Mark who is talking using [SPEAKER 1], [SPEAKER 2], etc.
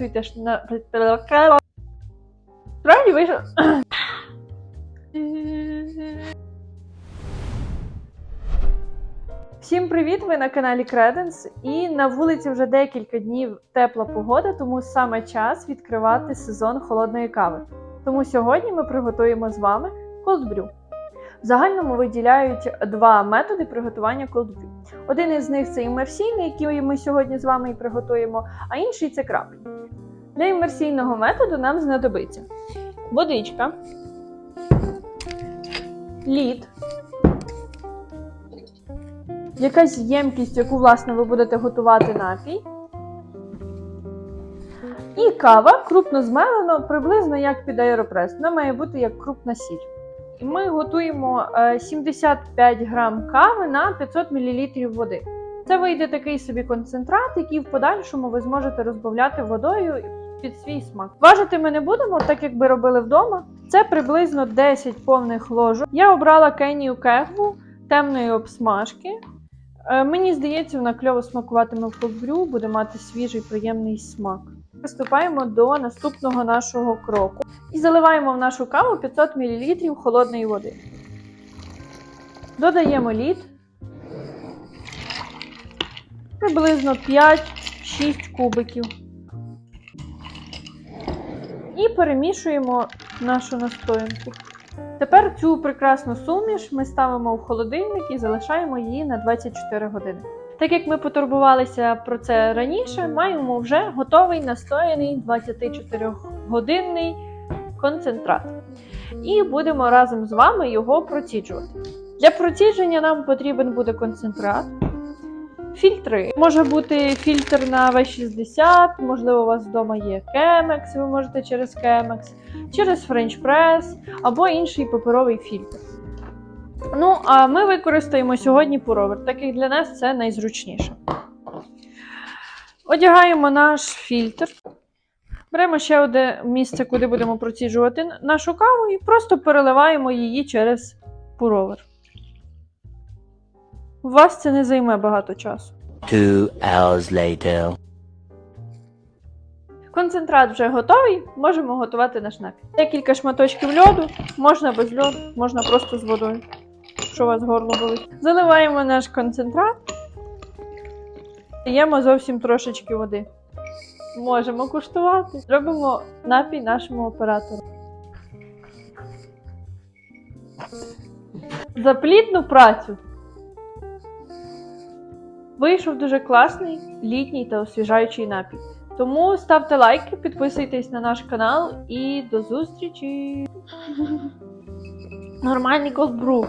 [SPEAKER 1] Підписуйтесь на Справді вийшов. Всім привіт! Ви на каналі Credence. І на вулиці вже декілька днів тепла погода, тому саме час відкривати сезон холодної кави. Тому сьогодні ми приготуємо з вами brew. В загальному виділяють два методи приготування cold. Один із них це імерсійний, який ми сьогодні з вами і приготуємо, а інший це краплі. Для імерсійного методу нам знадобиться водичка, лід, якась ємкість, яку власне ви будете готувати напій. І кава крупно змелено, приблизно як під аеропрес. Вона має бути як крупна сіль. І ми готуємо е, 75 грам кави на 500 мл води. Це вийде такий собі концентрат, який в подальшому ви зможете розбавляти водою під свій смак. Важити ми не будемо, так як би робили вдома. Це приблизно 10 повних ложок. Я обрала кенію кегву темної обсмажки. Е, Мені здається, вона кльово смакуватиме в колбрю, буде мати свіжий приємний смак. Приступаємо до наступного нашого кроку і заливаємо в нашу каву 500 мл холодної води. Додаємо лід приблизно 5-6 кубиків. І перемішуємо нашу настоянку. Тепер цю прекрасну суміш ми ставимо в холодильник і залишаємо її на 24 години. Так як ми потурбувалися про це раніше, маємо вже готовий настояний 24-годинний концентрат. І будемо разом з вами його проціджувати. Для процідження нам потрібен буде концентрат, фільтри. Може бути фільтр на V60, можливо, у вас вдома є Chemex, ви можете через Chemex, через French Press або інший паперовий фільтр. Ну, а ми використаємо сьогодні пуровер, так як для нас це найзручніше. Одягаємо наш фільтр. Беремо ще одне місце, куди будемо проціджувати нашу каву, і просто переливаємо її через пуровер. У вас це не займе багато часу.
[SPEAKER 2] Two hours later.
[SPEAKER 1] Концентрат вже готовий, можемо готувати наш напій. Декілька шматочків льоду, можна без льоду, можна просто з водою, якщо у вас горло болить. Заливаємо наш концентрат, даємо зовсім трошечки води. Можемо куштувати. Зробимо напій нашому оператору. За плідну працю. Вийшов дуже класний літній та освіжаючий напій. Тому ставте лайки, підписуйтесь на наш канал і до зустрічі! Нормальний колбру.